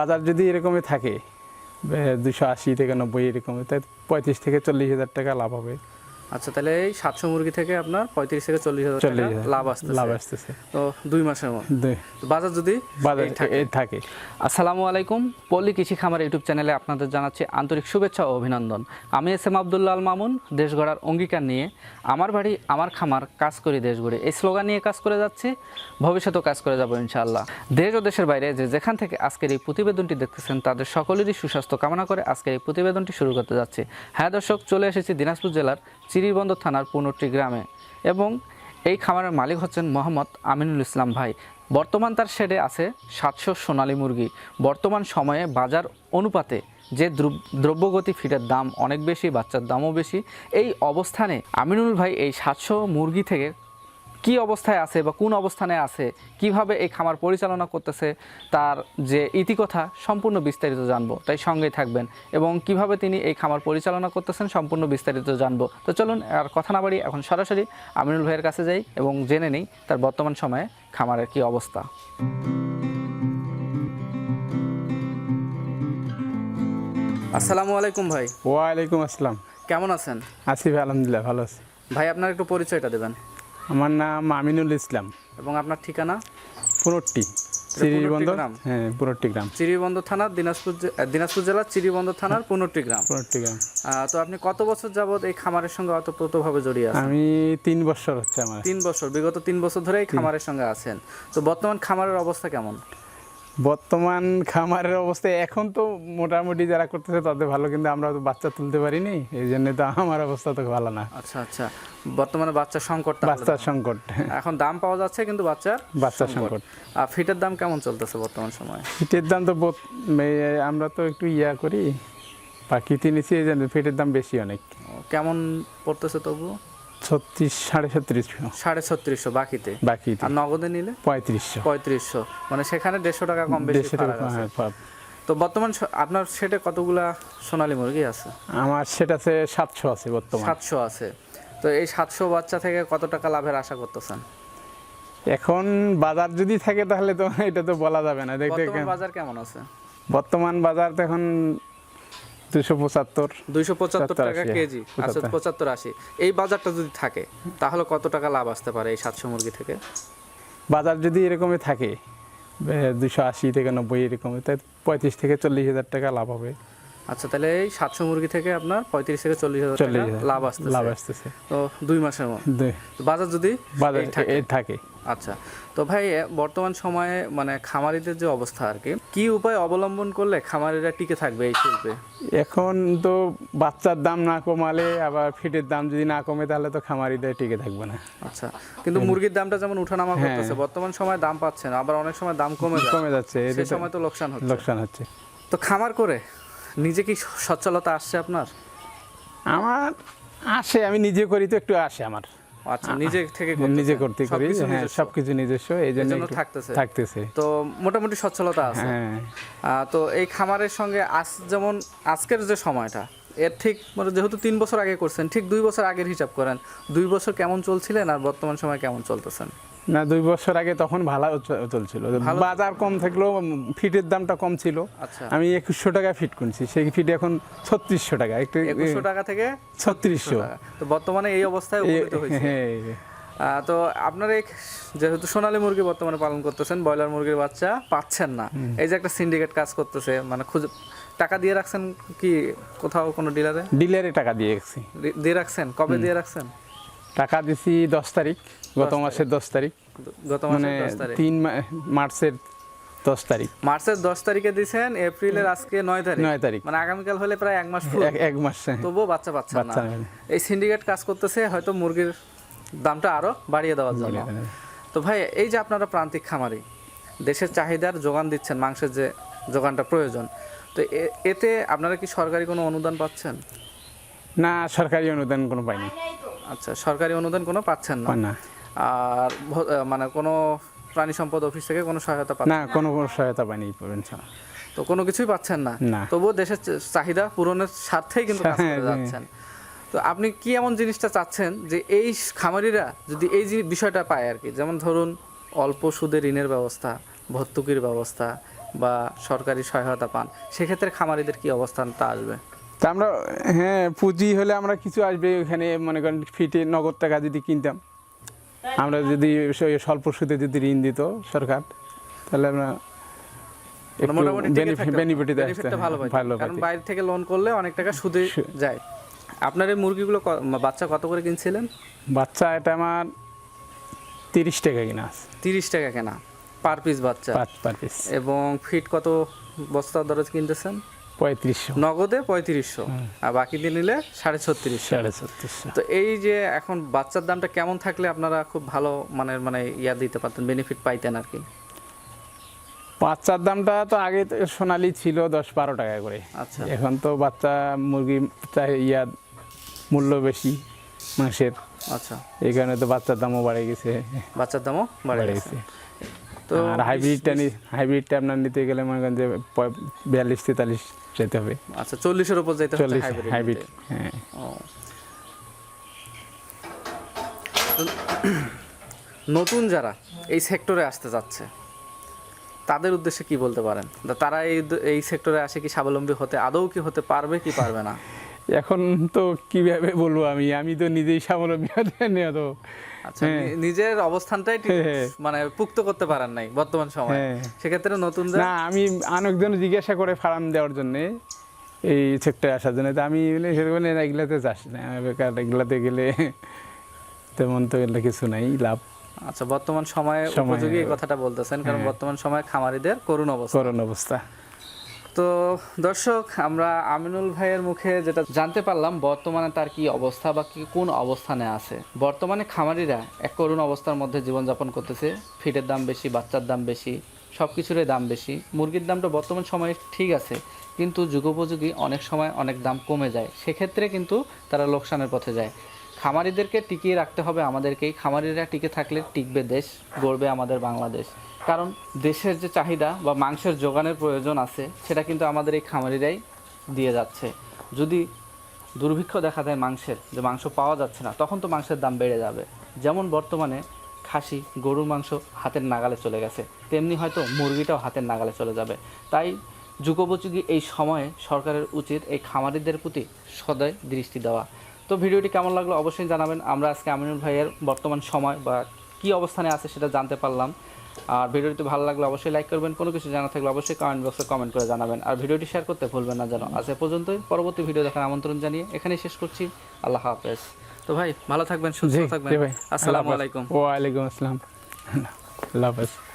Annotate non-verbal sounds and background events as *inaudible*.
বাজার যদি এরকমই থাকে দুশো আশি থেকে নব্বই এরকম তাই পঁয়ত্রিশ থেকে চল্লিশ হাজার টাকা লাভ হবে। আচ্ছা তাহলে এই সাতশো মুরগি থেকে আপনার পঁয়ত্রিশ থেকে চল্লিশ হাজার টাকা লাভ আসতেছে। লাভ আসতেছে। তো দুই মাসের মধ্যে। বাজার যদি বাজার থাকে। আসসালামু আলাইকুম পল্লী কৃষি খামার ইউটিউব চ্যানেলে আপনাদের জানাচ্ছি আন্তরিক শুভেচ্ছা ও অভিনন্দন। আমি এস এম আবদুল্লাহ আল মামুন দেশ গড়ার অঙ্গীকার নিয়ে আমার বাড়ি আমার খামার কাজ করি দেশ গড়ে এই স্লোগান নিয়ে কাজ করে যাচ্ছি ভবিষ্যতেও কাজ করে যাব ইনশাআল্লাহ। দেশ ও দেশের বাইরে যে যেখান থেকে আজকের এই প্রতিবেদনটি দেখতেছেন তাদের সকলেরই সুস্বাস্থ্য কামনা করে আজকের এই প্রতিবেদনটি শুরু করতে যাচ্ছি। হ্যাঁ দর্শক চলে এসেছি দিনাজপুর জেলার চিরিবন্দর থানার পুনটি গ্রামে। এবং এই খামারের মালিক হচ্ছেন মোহাম্মদ আমিনুল ইসলাম ভাই। বর্তমান তার শেডে আছে সাতশো সোনালী মুরগি। বর্তমান সময়ে বাজার অনুপাতে যে দ্রব্যগতি ফিটের দাম অনেক বেশি, বাচ্চার দামও বেশি। এই অবস্থানে আমিনুল ভাই এই সাতশো মুরগি থেকে কি অবস্থায় আছে বা কোন অবস্থানে আছে কীভাবে এই খামার পরিচালনা করতেছে তার যে ইতিকথা সম্পূর্ণ বিস্তারিত জানব। তাই সঙ্গেই থাকবেন এবং কীভাবে তিনি এই খামার পরিচালনা করতেছেন সম্পূর্ণ বিস্তারিত জানব। তো চলুন আর কথা না বাড়ি এখন সরাসরি আমিনুল ভাইয়ের কাছে যাই এবং জেনে নেই তার বর্তমান সময়ে খামারের কি অবস্থা। আসসালামু আলাইকুম ভাই। ওয়ালাইকুম আসসালাম। কেমন আছেন? আছি ভাই আলহামদুলিল্লাহ ভালো আছি। ভাই আপনার একটু পরিচয়টা দেবেন। আমার নাম আমিনুল ইসলাম। এবং আপনার ঠিকানা? পুনরটি চিরিবন্দর? হ্যাঁ পুনরটি গ্রাম। চিরিবন্দর থানার দিনাজপুর দিনাজপুর জেলার চিরিবন্দর থানার পুনরটি গ্রাম। পুনরটি গ্রাম। তো আপনি কত বছর যাবত এই খামারের সঙ্গে অতপ্রতভাবে জড়িয়ে আছেন? আমি তিন বছর হচ্ছে আমার। তিন বছর বিগত তিন বছর ধরে এই খামারের সঙ্গে আছেন। তো বর্তমান খামারের অবস্থা কেমন? বর্তমান খামারের অবস্থা এখন তো মোটামুটি যারা করতেছে তাদের ভালো কিন্তু আমরা তো বাচ্চা তুলতে পারিনি এই জন্য তো আমার অবস্থা তো ভালো না। আচ্ছা আচ্ছা। বর্তমানে বাচ্চার সংকট বাচ্চার সংকট। এখন দাম পাওয়া যাচ্ছে কিন্তু বাচ্চার বাচ্চার সংকট। আর ফিটের দাম কেমন চলতেছে বর্তমান সময়ে? ফিটের দাম তো আমরা তো একটু ইয়া করি পাখিতে জন্য ফিটের দাম বেশি অনেক। কেমন পড়তেছে তবু? ছত্রিশ সাড়ে ছত্রিশশো। সাড়ে ছত্রিশশো বাকিতে? বাকি আর নগদে নিলে? পঁয়ত্রিশশো। পঁয়ত্রিশশো। মানে সেখানে দেড়শো টাকা কম বেশি। হ্যাঁ। তো বর্তমান আপনার সেটে কতগুলা সোনালী মুরগি আছে? আমার সেটা আছে সাতশো আছে বর্তমান। সাতশো আছে। তো এই সাতশো বাচ্চা থেকে কত টাকা লাভের আশা করতেছেন? এখন বাজার যদি থাকে তাহলে তো *laughs* এটা তো বলা যাবে না। দেখতে বাজার কেমন আছে? বর্তমান বাজার তো এখন দুশো পঁচাত্তর। দুইশো পঁচাত্তর সত্তর, টাকা কেজি আচ্ছা পঁচাত্তর। পঁচাত্তর আশি। এই বাজারটা যদি থাকে তাহলে কত টাকা লাভ আসতে পারে এই সাতশো মুরগি থেকে? বাজার যদি এরকমই থাকে দুশো আশি থেকে নব্বই এরকম তাই পঁয়ত্রিশ থেকে চল্লিশ হাজার টাকা লাভ হবে। আচ্ছা তাহলে এই সাতশো মুরগি থেকে আপনার পঁয়ত্রিশ থেকে চল্লিশ হাজার টাকা লাভ আসতে লাভ আসতেছে। তো দুই মাসের মধ্যে বাজার যদি বাজার থাকে। আচ্ছা তো ভাই বর্তমান সময়ে মানে খামারিদের যে অবস্থা আর কি কি উপায় অবলম্বন করলে খামারিরা টিকে থাকবে এই শিল্পে? এখন তো বাচ্চার দাম না কমালে আবার ফিটের দাম যদি না কমে তাহলে তো খামারিদের টিকে থাকবে না। আচ্ছা কিন্তু মুরগির দামটা যেমন উঠানামা হ্যাঁ। করতেছে বর্তমান সময় দাম পাচ্ছে না আবার অনেক সময় দাম কমে কমে যাচ্ছে। সে এতে তো সময় তো লোকসান হচ্ছে। লোকসান হচ্ছে। তো খামার করে নিজে কি সচ্ছলতা আসছে আপনার? আমার আসে আমি নিজে করি তো একটু আসে আমার। আচ্ছা নিজে থেকে নিজে করতে করি সবকিছু হ্যাঁ নিজস্ব। এই জন্য থাকতেছে। থাকতেছে। তো মোটামুটি সচ্ছলতা আছে। হ্যাঁ। তো এই খামারের সঙ্গে আজ যেমন আজকের যে সময়টা এর ঠিক মানে যেহেতু তিন বছর আগে করছেন ঠিক দুই বছর আগের হিসাব করেন দুই বছর কেমন চলছিলেন আর বর্তমান সময় কেমন চলতেছেন? না দুই বছর আগে তখন ভালো চলছিল। বাজার কম থাকলেও ফিটের দামটা কম ছিল। আচ্ছা। আমি একুশশো টাকা ফিট কিনছি। সেই ফিট এখন ছত্রিশশো টাকা। একটু একুশশো টাকা থেকে ছত্রিশশো। টাকা। তো বর্তমানে এই অবস্থায় হয়েছে। হ্যাঁ। তো আপনার এই যেহেতু সোনালী মুরগি বর্তমানে পালন করতেছেন ব্রয়লার মুরগির বাচ্চা পাচ্ছেন না। এই যে একটা সিন্ডিকেট কাজ করতেছে মানে খুঁজে টাকা দিয়ে রাখছেন কি কোথাও কোনো ডিলারে? ডিলারে টাকা দিয়ে রাখছি। দিয়ে রাখছেন? কবে দিয়ে রাখছেন? টাকা দিছি দশ তারিখ গত মাসের দশ তারিখ। গত মানে তিন মার্চের দশ তারিখ। মার্চের দশ তারিখে দিছেন এপ্রিলের আজকে নয় তারিখ। নয় তারিখ। মানে আগামীকাল হলে প্রায় এক মাস এক মাস তবুও বাচ্চা না। এই সিন্ডিকেট কাজ করতেছে হয়তো মুরগির দামটা আরও বাড়িয়ে দেওয়ার জন্য। তো ভাই এই যে আপনারা প্রান্তিক খামারি দেশের চাহিদার যোগান দিচ্ছেন মাংসের যে যোগানটা প্রয়োজন তো এতে আপনারা কি সরকারি কোনো অনুদান পাচ্ছেন? না সরকারি অনুদান কোনো পাইনি। আচ্ছা সরকারি অনুদান কোনো পাচ্ছেন না? না। আর মানে কোনো প্রাণী সম্পদ অফিস থেকে কোনো সহায়তা পাচ্ছেন না কোনো কোনো সহায়তা পাইনি পর্যন্ত। তো কোনো কিছুই পাচ্ছেন না। তবুও দেশের চাহিদা পূরণের স্বার্থেই কিন্তু কাজ করে হ্যাঁ, যাচ্ছেন। তো আপনি কি এমন জিনিসটা চাচ্ছেন যে এই খামারিরা যদি এই যে বিষয়টা পায় আর কি? যেমন ধরুন অল্প সুদে ঋণের ব্যবস্থা ভর্তুকির ব্যবস্থা বা সরকারি সহায়তা পান সেক্ষেত্রে খামারিদের কি অবস্থানটা আসবে? তা আমরা হ্যাঁ পুঁজি হলে আমরা কিছু আসবে ওখানে মনে করেন ফিটে নগদ টাকা যদি কিনতাম। আমরা যদি স্বল্প সুদে যদি ঋণ দিত সরকার তাহলে আমরা মানে মোটামুটি টিকে থাকতে- বেনিফিটে benefit টা ভালো ভালো কারণ বাইরে থেকে লোন করলে অনেক টাকা সুদে যায়। আপনার এই মুরগিগুলো বাচ্চা কত করে কিনছিলেন? বাচ্চা এটা আমার তিরিশ টাকা কিনা তিরিশ টাকা কেনা। পার পিস বাচ্চা। পার পিস এবং ফিট কত বস্তা দরজ কিনতেছেন? পঁয়ত্রিশশো। নগদে পঁয়ত্রিশশো। আর বাকি দিয়ে নিলে সাড়ে ছত্রিশশো। সাড়ে ছত্রিশশো। তো এই যে এখন বাচ্চার দামটা কেমন থাকলে আপনারা খুব ভালো মানের মানে ইয়া দিতে পারতেন বেনিফিট পাইতেন আর কি? বাচ্চার দামটা তো আগে সোনালি ছিল দশ বারো টাকা করে। আচ্ছা। এখন তো বাচ্চা মুরগি চাই ইয়া মূল্য বেশি মাংসের। আচ্ছা। এই কারণে তো বাচ্চার দামও বাড়ে গেছে। বাচ্চার দামও বাড়ে গেছে। তো আর হাইব্রিডটা হাইব্রিডটা আপনার নিতে গেলে মনে করেন যে বিয়াল্লিশ তেতাল্লিশ যেতে হবে। আচ্ছা চল্লিশের উপর যেতে হচ্ছে চল্লিশ হাইব্রিড হাইব্রিড হ্যাঁ। নতুন যারা এই সেক্টরে আসতে যাচ্ছে তাদের উদ্দেশ্যে কি বলতে পারেন? তারা এই এই সেক্টরে আসে কি স্বাবলম্বী হতে আদৌ কি হতে পারবে কি পারবে না? এখন তো কীভাবে বলব আমি? আমি তো নিজেই স্বাবলম্বী তো আচ্ছা নিজের অবস্থানটাই হ্যাঁ। মানে পুক্ত করতে পারেন নাই বর্তমান সময়ে। হ্যাঁ। সেক্ষেত্রে নতুন না আমি অনেকজন জিজ্ঞাসা করে ফার্ম দেওয়ার জন্য এই সেক্টরে আসার জন্য। তো আমি সেরকম এগুলাতে যাস না। বেকার এগুলাতে গেলে তেমন তো এগুলো কিছু নাই লাভ আচ্ছা বর্তমান সময়ে উপযোগী এই কথাটা বলতেছেন কারণ বর্তমান সময়ে খামারিদের করুণ অবস্থা। করোন অবস্থা। তো দর্শক, আমরা আমিনুল ভাইয়ের মুখে যেটা জানতে পারলাম, বর্তমানে তার কি অবস্থা বা কি কোন অবস্থানে আছে? বর্তমানে খামারিরা এক করুণ অবস্থার মধ্যে জীবনযাপন করতেছে। ফিডের দাম বেশি, বাচ্চার দাম বেশি সব কিছুরই দাম বেশি। মুরগির দামটা বর্তমান সময়ে ঠিক আছে, কিন্তু যুগোপযোগী অনেক সময় অনেক দাম কমে যায়। সেক্ষেত্রে কিন্তু তারা লোকসানের পথে যায়। খামারিদেরকে টিকিয়ে রাখতে হবে আমাদেরকেই। খামারিরা টিকে থাকলে টিকবে দেশ, গড়বে আমাদের বাংলাদেশ। কারণ দেশের যে চাহিদা বা মাংসের যোগানের প্রয়োজন আছে, সেটা কিন্তু আমাদের এই খামারিরাই দিয়ে যাচ্ছে। যদি দুর্ভিক্ষ দেখা দেয় মাংসের, যে মাংস পাওয়া যাচ্ছে না, তখন তো মাংসের দাম বেড়ে যাবে। যেমন বর্তমানে খাসি, গরুর মাংস হাতের নাগালে চলে গেছে। তেমনি হয়তো মুরগিটাও হাতের নাগালে চলে যাবে। তাই যুগোপযোগী এই সময়ে সরকারের উচিত এই খামারিদের প্রতি সদয় দৃষ্টি দেওয়া। তো ভিডিওটি কেমন লাগল অবশ্যই জানাবেন। আমরা আজকে আমিনুল ভাইয়ের বর্তমান সময় বা কি অবস্থানে আছে সেটা জানতে পারলাম। আর ভিডিওটি ভালো লাগলে অবশ্যই লাইক করবেন কোনো কিছু জানা থাকলে অবশ্যই কমেন্ট বক্সে কমেন্ট করে জানাবেন। আর ভিডিওটি শেয়ার করতে ভুলবেন না যেন। আজ এ পর্যন্তই। পরবর্তী ভিডিও দেখার আমন্ত্রণ জানিয়ে এখানেই শেষ করছি। আল্লাহ হাফেজ। তো ভাই ভালো থাকবেন সুস্থ থাকবেন। আসসালামু আলাইকুম। ওয়ালাইকুম আসসালাম। আল্লাহ হাফেজ।